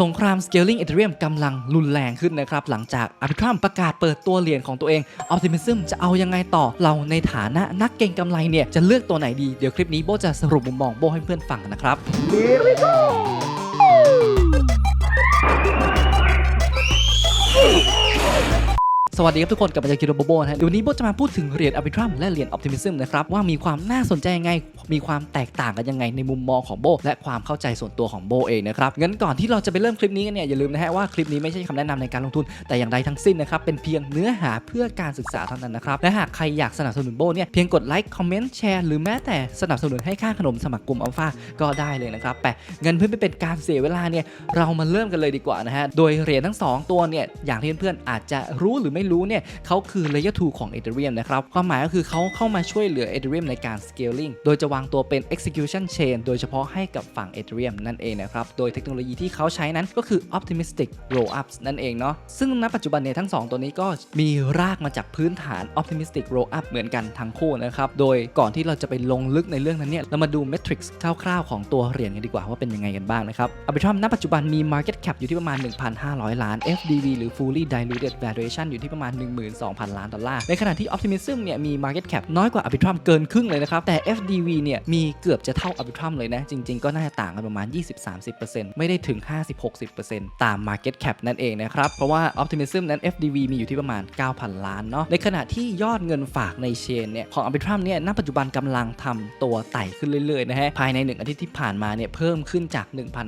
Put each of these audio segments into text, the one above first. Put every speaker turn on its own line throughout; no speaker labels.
สงคราม Scaling Ethereum กำลังรุนแรงขึ้นนะครับ หลังจากอัลทรัมประกาศเปิดตัวเหรียญของตัวเอง Optimism จะเอายังไงต่อ เราในฐานะนักเก็งกำไรเนี่ย จะเลือกตัวไหนดี เดี๋ยวคลิปนี้โบจะสรุปมุมมองโบให้เพื่อนฟังนะครับ สวัสดีครับทุกคนกับมาจากคิโรโบโบนะฮะเดี๋ยววันนี้โบจะมาพูดถึงเหรียญ Arbitrum และเหรียญ Optimism นะครับว่ามีความน่าสนใจยังไง มีความแตกต่างกันยังไงในมุมมองของโบ และความเข้าใจส่วนตัวของโบเองนะครับงั้นก่อนที่เราจะไปเริ่มคลิปนี้กันเนี่ยอย่าลืมนะฮะว่าคลิปนี้ไม่ใช่คำแนะนำในการลงทุนแต่อย่างใดทั้งสิ้นนะครับเป็นเพียงเนื้อหาเพื่อการศึกษาเท่านั้นนะครับและหากใครอยากสนับสนุนโบเนี่ยเพียงกดไลค์คอมเมนต์แชร์หรือแม้แต่สนับสนุนให้ค่าขนมสมัครกลุ่มอัลฟาก็ได้เลยนะครับแต่เงินเพื่อไม่เป็นการเสียเวลาเนี่ยเรามาเริ่มกันเลยดีกว่านะฮะโดยเหรียญทั้ง 2 ตัวเนี่ยอย่างที่เพื่อนๆอาจจะรู้หรือไม่รู้เนี่ยเขาคือ Layer 2ของ Ethereum นะครับความหมายก็คือเขาเข้ามาช่วยเหลือ Ethereum ในการ scaling โดยจะวางตัวเป็น execution chain โดยเฉพาะให้กับฝั่ง Ethereum นั่นเองนะครับ โดยเทคโนโลยีที่เขาใช้นั้นก็คือ optimistic rollups นั่นเองเนาะซึ่งณปัจจุบันเนี่ยทั้ง 2 ตัวนี้ก็มีรากมาจากพื้นฐาน optimistic rollup เหมือนกันทั้งคู่นะครับโดยก่อนที่เราจะไปลงลึกในเรื่องนั้นเนี่ยเรามาดู metrics คร่าวๆของตัวเหรียญกันดีกว่าว่าเป็นยังไงกันบ้างนะครับ Arbitrum ณปัจจุบันมี market cap อยู่ที่ประมาณ 1,500 ล้าน FDV หรือ fully diluted valuation อยู่ที่ประมาณ 12,000 ล้านดอลลาร์ ในขณะที่ Optimism เนี่ยมี market cap น้อยกว่า Arbitrum เกินครึ่งเลยนะครับ แต่ FDV เนี่ยมีเกือบจะเท่า Arbitrum เลยนะ จริง ๆ ก็น่าจะต่างกันประมาณ 20-30%ไม่ได้ถึง 50-60%ตาม market cap นั่นเองนะครับ เพราะว่า Optimism นั้น FDV มีอยู่ที่ประมาณ 9,000 ล้านเนาะ ในขณะที่ยอดเงินฝากในเชนเนี่ยของ Arbitrum เนี่ยณปัจจุบันกำลังทำตัวไต่ขึ้นเรื่อยๆนะฮะ ภายใน 1 อาทิตย์ที่ผ่านมาเนี่ยเพิ่มขึ้นจาก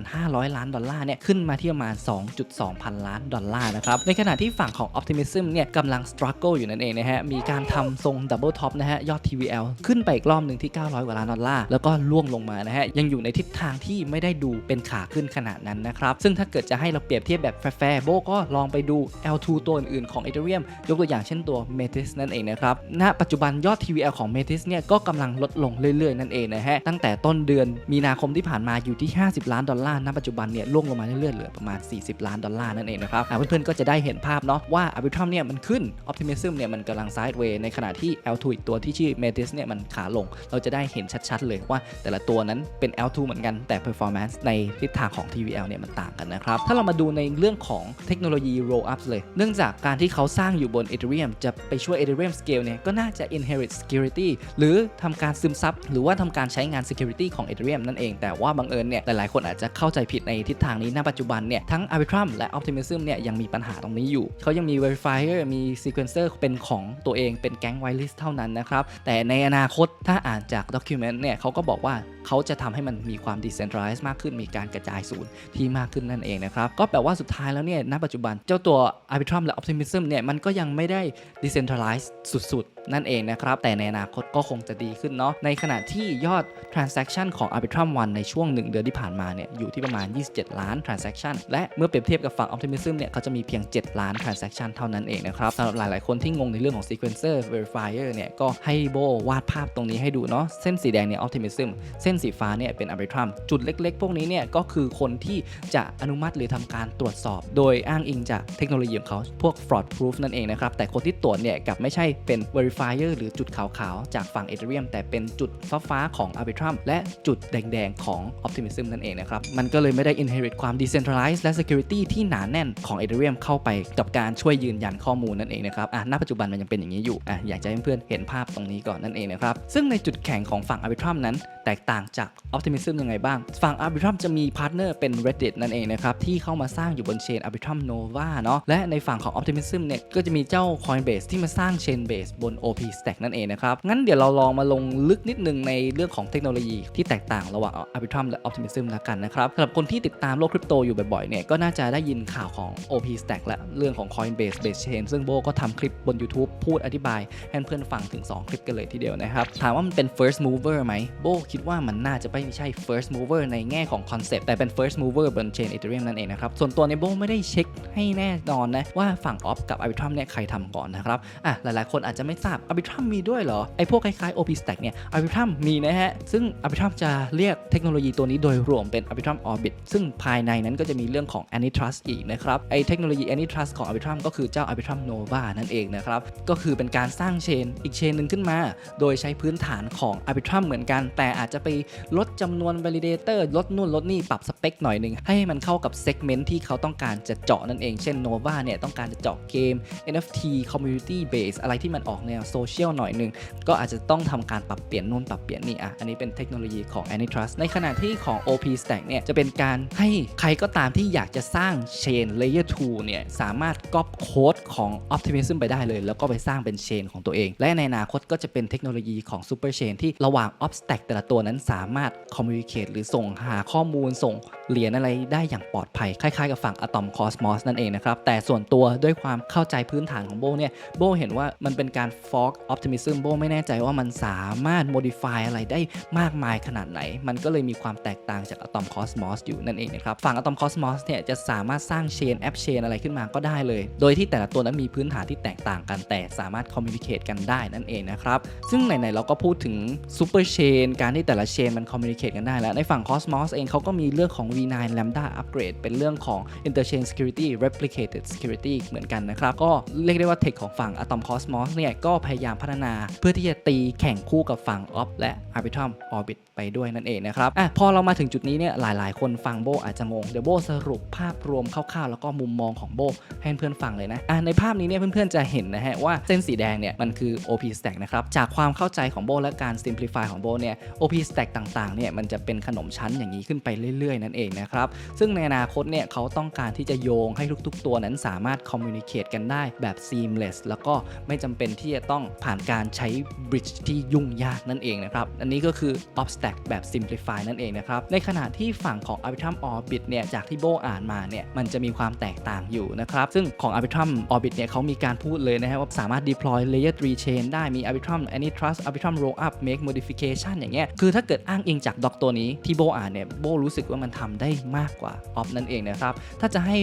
1,500 ล้านดอลลาร์เนี่ยขึ้นมาที่ประมาณ 2.2 พันล้านดอลลาร์นะครับ ในขณะที่ฝั่งของ Optimism เนี่ยกำลัง struggle อยู่นั่นเองนะฮะ มีการทำทรง double top นะฮะ ยอด TVL ขึ้นไปอีกรอบหนึ่งที่ 900 กว่าล้านดอลลาร์ แล้วก็ล่วงลงมานะฮะ ยังอยู่ในทิศทางที่ไม่ได้ดูเป็นขาขึ้นขนาดนั้นนะครับ ซึ่งถ้าเกิดจะให้เราเปรียบเทียบแบบแฟร์โบก็ลองไปดู L2 ตัวอื่นๆของ Ethereum ยกตัวอย่างเช่นตัว Metis นั่นเองนะครับ ณ ปัจจุบันยอด TVL ของ Metis เนี่ยก็กำลังลดลงเรื่อยๆ นั่นเองนะฮะ ตั้งแต่ต้นเดือนมีนาคมที่ผ่านมาอยู่ที่ 50 ล้านดอลลาร์ณปัจจุบันเนี่ยล่วงลงมาเรื่อยๆเหลือประมาณ 40 ล้านดอลลาร์นั่นเองนะครับเพื่อนๆก็จะได้เห็นภาพเนาะว่า Arbitrum เนี่ยมันขึ้น Optimism เนี่ยมันกำลัง sideways ในขณะที่ L2 อีกตัวที่ชื่อ Metis เนี่ยมันขาลง เราจะได้เห็นชัดๆ เลยว่าแต่ละตัวนั้นเป็น L2 เหมือนกันแต่ performance ในทิศทางของ TVL เนี่ยมันต่างกันนะครับ ถ้าเรามาดูในเรื่องของเทคโนโลยี roll ups เลย เนื่องจากการที่เขาสร้างอยู่บน Ethereum จะไปช่วย Ethereum scale เนี่ยก็น่าจะ inherit security หรือทำการซึมซับหรือว่าทำการใช้งาน security ของ Ethereum นั่นเอง แต่ว่าบังเอิญเนี่ยหลายๆ คนอาจจะเข้าใจผิดในทิศทางนี้ณปัจจุบันเนี่ยทั้ง Arbitrum และ Optimism เนี่ยยังมีปัญหาตรงนี้อยู่ เขายังมี verifier มีซีเควนเซอร์เป็นของตัวเองเป็นแก๊งไวลิสเท่านั้นนะครับ แต่ในอนาคตถ้าอ่านจากด็อกิวเมนต์เนี่ยเขาก็บอกว่าเขาจะทำให้มันมีความดิเซนทรัลไลซ์มากขึ้นมีการกระจายศูนย์ที่มากขึ้นนั่นเองนะครับ ก็แปลว่าสุดท้ายแล้วเนี่ยณปัจจุบันเจ้าตัว Arbitrum และ Optimism เนี่ยมันก็ยังไม่ได้ดิเซนทรัลไลซ์สุดๆ นั่นเองนะครับ แต่ในอนาคตก็คงจะดีขึ้นเนาะ ในขณะที่ยอด transaction ของ Arbitrum 1ในช่วง 1 เดือนที่ผ่านมาเนี่ยอยู่ที่ประมาณ 27 ล้าน transaction และเมื่อเปรียบเทียบกับฝั่ง Optimism เนี่ยเขาจะมีเพียง 7 ล้าน transaction เท่านั้นเองนะครับสำหรับหลาย ๆ คนที่งงในเรื่องของ sequencer verifier เนี่ยก็ให้โบวาดภาพตรงนี้ให้ดูเนาะเส้นสีแดงเนี่ย Optimism เส้นสีฟ้าเนี่ยเป็น Arbitrum จุดเล็ก ๆ พวกนี้เนี่ยก็คือคนที่จะอนุมัติหรือทำการตรวจสอบ โดยอ้างอิงจากเทคโนโลยีของเขาพวก fraud proof นั่นเองนะครับแต่คนที่ตรวจเนี่ยกับไม่ใช่เป็น verify verifier หรือจุดขาวๆ จากฝั่ง Ethereum แต่เป็นจุดฟ้าๆของ Arbitrum และจุดแดงๆ ของ Optimism นั่นเองนะครับ มันก็เลยไม่ได้ inherit ความ decentralized และ security ที่หนาแน่นของ Ethereum เข้าไปกับการช่วยยืนยันข้อมูลนั่นเองนะครับอะณปัจจุบันมันยังเป็นอย่างนี้อยู่อะอยากจะให้เพื่อนๆเห็นภาพตรงนี้ก่อนนั่นเองนะครับซึ่งในจุดแข็งของฝั่ง Arbitrum นั้น แตกต่างจาก Optimism ยังไงบ้าง ฝั่ง Arbitrum จะมีพาร์ทเนอร์เป็น Reddit นั่นเองนะครับ ที่เข้ามาสร้างอยู่บนเชน Arbitrum Nova เนาะและในฝั่งของ Optimism เนี่ยก็จะมีเจ้า Coinbase ที่มาสร้าง Chain Base บน OP Stack นั่นเองนะครับ งั้นเดี๋ยวเราลองมาลงลึกนิดนึงในเรื่องของเทคโนโลยีที่แตกต่างระหว่าง Arbitrum และ Optimism แล้วกันนะครับสำหรับคนที่ติดตามโลกคริปโตอยู่บ่อยๆเนี่ยก็น่าจะได้ยินข่าวของ OP Stack และเรื่องของ Coinbase Base Chain ซึ่งโบก็ทำคลิปบน YouTube พูดอธิบายให้เพื่อนฟังถึง 2 คลิปกันเลยทีเดียวนะครับ ถามว่ามันเป็น first mover ไหมโบคิดว่ามันน่าจะไม่ใช่ first mover ในแง่ของ concept แต่เป็น first mover บน chain Ethereum นั่นเองนะครับส่วนตัวในโบไม่ได้เช็คให้แน่นอนนะว่าฝั่ง Op กับ Arbitrum เนี่ยใครทำก่อนนะครับอะหลายๆ คนอาจจะไม่ทราบ Arbitrum มีด้วยเหรอ ไอพวกคล้ายๆ OP Stack เนี่ย Arbitrum มีนะฮะ ซึ่ง Arbitrum จะเรียกเทคโนโลยีตัวนี้โดยรวมเป็น Arbitrum Orbit ซึ่งภายในนั้นก็จะมีเรื่องของ Antitrust อีกนะครับ ไอเทคโนโลยี Antitrust ของ Arbitrum ก็คือเจ้า Arbitrum Nova นั่นเองนะครับ ก็คือเป็นการสร้างเชนอีกเชนหนึ่งขึ้นมา โดยใช้พื้นฐานของ Arbitrum เหมือนกัน แต่อาจจะไปลดจำนวน validator ลดนู่นลดนี่ปรับสเปคหน่อยหนึ่งให้มันเข้ากับ segment ที่เขาต้องการจะเจาะนั่นเอง เช่น Nova เนี่ยต้องการจะเจาะเกม NFT community base อะไรที่มันออกแนวโซเชียลหน่อยหนึ่งก็อาจจะต้องทำการปรับเปลี่ยนนู่นปรับเปลี่ยนนี่อะอันนี้เป็นเทคโนโลยีของ Antitrust ในขณะที่ของ OP Stack เนี่ยจะเป็นการให้ใครก็ตามที่อยากจะสร้าง Chain Layer 2เนี่ยสามารถก๊อปโค้ดของ Optimism ไปได้เลย แล้วก็ไปสร้างเป็น Chain ของตัวเอง และในอนาคตก็จะเป็นเทคโนโลยีของ Super Chain ที่ระหว่าง Op Stack แต่ละตัวนั้นสามารถ communicate หรือส่งหาข้อมูลส่งเหรียญอะไรได้อย่างปลอดภัย คล้ายๆกับฝั่ง Atom Cosmos นั่นเองนะครับแต่ส่วนตัวด้วยความเข้าใจพื้นฐานของโบเนี่ยโบเห็นว่ามันเป็นการ fork optimism โบไม่แน่ใจว่ามันสามารถ modify อะไรได้มากมายขนาดไหน มันก็เลยมีความแตกต่างจาก Atom Cosmos อยู่นั่นเองนะครับ ฝั่ง Atom Cosmos เนี่ยจะสามารถสร้าง chain app chain อะไรขึ้นมาก็ได้เลย โดยที่แต่ละตัวนั้นมีพื้นฐานที่แตกต่างกันแต่สามารถ communicate กันได้นั่นเองนะครับ ซึ่งไหนๆเราก็พูดถึง super chain การที่แต่ละ chain มัน communicate กันได้แล้ว ในฝั่ง Cosmos เองเขาก็มีเรื่องของ V9 Lambda upgrade เป็นเรื่องของ interchain security replicated security เหมือนกันนะครับ ก็เรียกได้ว่าเทคของฝั่ง Atom Cosmos เนี่ยก็พยายามพัฒนา เพื่อที่จะตีแข่งคู่กับฝั่ง Op และ Arbitrum Orbit ไปด้วยนั่นเองนะครับอะพอเรามาถึงจุดนี้เนี่ยหลายๆ คนฟังโบอาจจะงง เดี๋ยวโบสรุปภาพรวมคร่าวๆ แล้วก็มุมมองของโบให้เพื่อนๆฟังเลยนะอะในภาพนี้เนี่ยเพื่อนๆจะเห็นนะฮะว่าเส้นสีแดงเนี่ยมันคือ OP stack นะครับจากความเข้าใจของโบและการ simplify ของโบเนี่ย OP stack ต่างๆเนี่ยมันจะเป็นขนมชั้นอย่างนี้ขึ้นไปเรื่อยๆ นั่นเองนะครับซึ่งในอนาคตเนี่ยเขาต้องการที่จะโยงให้ทุกๆ ตัวนั้นสามารถ communicate กันได้แบบ seamless แล้วก็ไม่จำเป็นที่จะต้องผ่านการใช้ bridge ที่ยุ่งยากนั่นเองนะครับ อันนี้ก็คือ op stack แบบ simplify นั่นเองนะครับ ในขณะที่ฝั่งของ arbitrum orbit เนี่ย จากที่โบอ่านมาเนี่ย มันจะมีความแตกต่างอยู่นะครับ ซึ่งของ arbitrum orbit เนี่ยเขามีการพูดเลยนะฮะว่าสามารถ deploy layer 3 chain ได้มี arbitrum antitrust arbitrum roll up make modification อย่างเงี้ย คือถ้าเกิดอ้างอิงจากด็อกตัวนี้ที่โบอ่านเนี่ย โบรู้สึกว่ามันทำได้มากกว่า op นั่นเองนะครับ ถ้าจะให้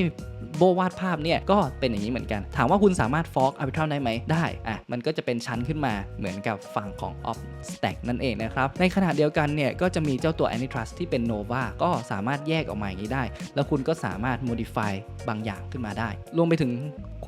โบวาดภาพเนี่ยก็เป็นอย่างนี้เหมือนกัน ถามว่าคุณสามารถ fork arbitrum ได้ไหมได้อะมันก็จะเป็นชั้นขึ้นมาเหมือนกับฝั่งของ op stack นั่นเองนะครับในขณะเดียวกันเนี่ยก็จะมีเจ้าตัว antitrust ที่เป็น nova ก็สามารถแยกออกมาอย่างนี้ได้ แล้วคุณก็สามารถ modify บางอย่างขึ้นมาได้รวมไปถึง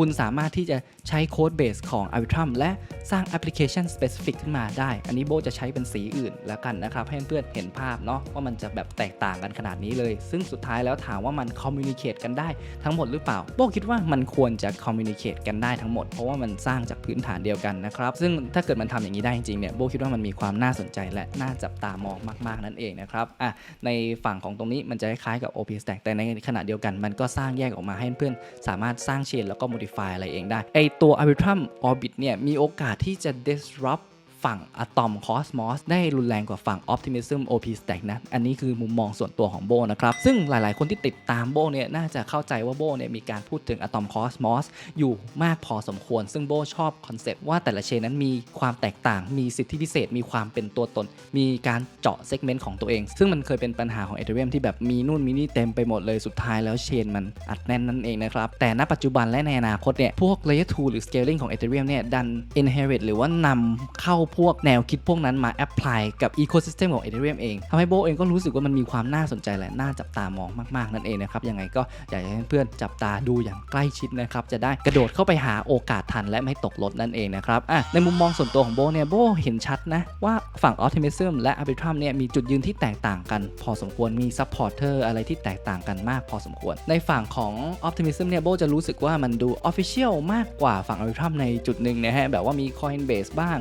คุณสามารถที่จะใช้โค้ดเบสของ Arbitrum และสร้างแอปพลิเคชัน specific ขึ้นมาได้ อันนี้โบจะใช้เป็นสีอื่นแล้วกันนะครับ ให้เพื่อนเห็นภาพเนาะว่ามันจะแบบแตกต่างกันขนาดนี้เลย ซึ่งสุดท้ายแล้วถามว่ามัน communicate กันได้ทั้งหมดหรือเปล่าโบคิดว่ามันควรจะ communicate กันได้ทั้งหมด เพราะว่ามันสร้างจากพื้นฐานเดียวกันนะครับ ซึ่งถ้าเกิดมันทำอย่างนี้ได้จริงๆเนี่ยโบคิดว่ามันมีความน่าสนใจและน่าจับตามองมากๆนั่นเองนะครับอะในฝั่งของตรงนี้มันจะคล้ายๆกับ OP Stack แต่ในขณะเดียวกันมันก็สร้างแยกออกมาให้เพื่อนสามารถสร้างเชนแล้วก็ modify อะไรเองได้ไอตัว Arbitrum Orbit เนี่ยมีโอกาสที่จะ disrupt ฝั่ง Atom Cosmos ได้รุนแรงกว่าฝั่ง Optimism OP Stack นะอันนี้คือมุมมองส่วนตัวของโบนะครับ ซึ่งหลายๆ คนที่ติดตามโบเนี่ยน่าจะเข้าใจว่าโบเนี่ยมีการพูดถึง Atom Cosmos อยู่มากพอสมควร ซึ่งโบชอบคอนเซปต์ว่าแต่ละเชนนั้นมีความแตกต่าง มีสิทธิพิเศษ มีความเป็นตัวตน มีการเจาะเซกเมนต์ของตัวเอง ซึ่งมันเคยเป็นปัญหาของ Ethereum ที่แบบมีนู่นมีนี่เต็มไปหมดเลยสุดท้ายแล้วเชนมันอัดแน่นนั่นเองนะครับแต่ณปัจจุบันและในอนาคตเนี่ยพวก Layer 2หรือ Scaling ของ Ethereum เนี่ยดัน inherit หรือว่านำเข้าพวกแนวคิดพวกนั้นมา apply กับ ecosystem ของ Ethereum เองทำให้โบเองก็รู้สึกว่ามันมีความน่าสนใจและน่าจับตามองมากๆนั่นเองนะครับยังไงก็อยากให้เพื่อนๆจับตาดูอย่างใกล้ชิดนะครับจะได้กระโดดเข้าไปหาโอกาสทันและไม่ตกรถนั่นเองนะครับอะในมุมมองส่วนตัวของโบเนี่ยโบเห็นชัดนะว่าฝั่ง Optimism และ Arbitrum เนี่ยมีจุดยืนที่แตกต่างกัน พอสมควรมี supporter อะไรที่แตกต่างกันมากพอสมควร ในฝั่งของ Optimism เนี่ยโบจะรู้สึกว่ามันดู official มากกว่าฝั่ง Arbitrum ในจุดหนึ่งนะฮะแบบว่ามี Coinbase บ้าง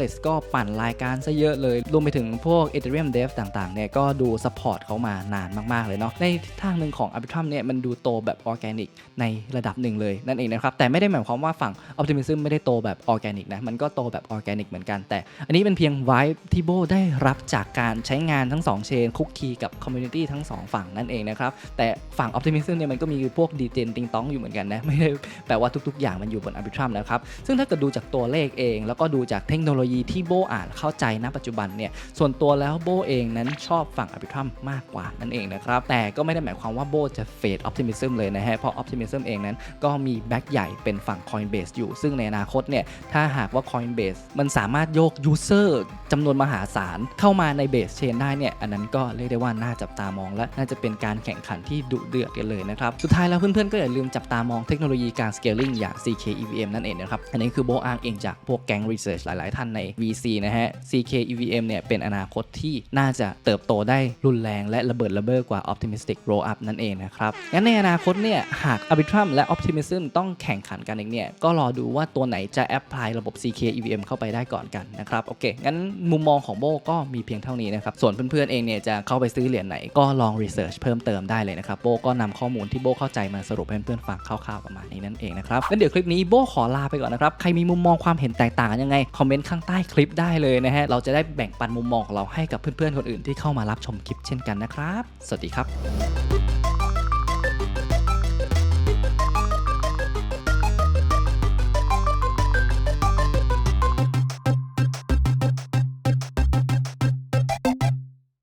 Bankless ก็ปั่นรายการซะเยอะเลย รวมไปถึงพวก Ethereum Dev ต่างๆเนี่ยก็ดู support เขามานานมาก ๆ เลยเนาะในทิศทางหนึ่งของ Arbitrum เนี่ยมันดูโตแบบ organic ในระดับหนึ่งเลยนั่นเองนะครับแต่ไม่ได้หมายความว่าฝั่ง Optimism ไม่ได้โตแบบ organic นะมันก็โตแบบ organic เหมือนกันแต่ อันนี้เป็นเพียง vibe ที่โบได้รับจากการใช้งานทั้ง2เชนคุกคีกับ community ทั้ง 2 ฝั่งนั่นเองนะครับแต่ฝั่ง Optimism เนี่ยมันก็มีพวกดีเจนติงต้องอยู่เหมือนกันนะไม่ได้แปลว่าทุก ๆ อย่างมันอยู่บน Arbitrum นะครับซึ่งถ้าเกิดดูจากตัวเลขเอง แล้วก็ดูจากเทคโนโลยีที่โบอ่านเข้าใจณปัจจุบันเนี่ยส่วนตัวแล้วโบเองนั้นชอบฝั่ง Arbitrum มากกว่านั่นเองนะครับแต่ก็ไม่ได้หมายความว่าโบจะเฟด Optimism เลยนะฮะเพราะ Optimism เองนั้นก็มีแบ็กใหญ่เป็นฝั่ง Coinbase อยู่ ซึ่งในอนาคตเนี่ยถ้าหากว่า Coinbase มันสามารถโยก User จำนวนมหาศาลเข้ามาใน Base Chain ได้เนี่ยอันนั้นก็เรียกได้ว่าน่าจับตามองและน่าจะเป็นการแข่งขันที่ดุเดือดกันเลยนะครับสุดท้ายแล้วเพื่อนๆก็อย่าลืมจับตามองเทคโนโลยีการ scaling อย่าง CK EVM นั่นเองนะครับอันนี้คือโบอ้างเองจากพวกแก๊ง research หลายๆท่านใน VC นะฮะ CK EVM เนี่ยเป็นอนาคตที่น่าจะเติบโตได้รุนแรงและระเบิดระเบ้อกว่า optimistic roll up นั่นเองนะครับ งั้นในอนาคตเนี่ยหาก arbitrum และ optimism ต้องแข่งขันกันเองเนี่ยก็รอดูว่าตัวไหนจะ apply ระบบ CK EVM เข้าไปได้ก่อนกันนะครับ โอเค งั้นมุมมองของโบก็มีเพียงเท่านี้นะครับ ส่วนเพื่อนๆเองเนี่ยจะเข้าไปซื้อเหรียญไหนก็ลอง research เพิ่มเติมได้เลยนะครับ โบก็นำข้อมูลที่โบเข้าใจมาสรุปให้เพื่อนๆฟังคร่าวๆประมาณนี้นั่นเองนะครับงั้นเดี๋ยวคลิปนี้โบขอลาไปก่อนนะครับ ใครมีมุมมองความเห็นแตกต่างยังไงคอมเมนต์ข้างใต้คลิปได้เลยนะฮะ เราจะได้แบ่งปันมุมมองของเราให้กับเพื่อนๆคนอื่นที่เข้ามารับชมคลิปเช่นกันนะครับ สวัสดีครับ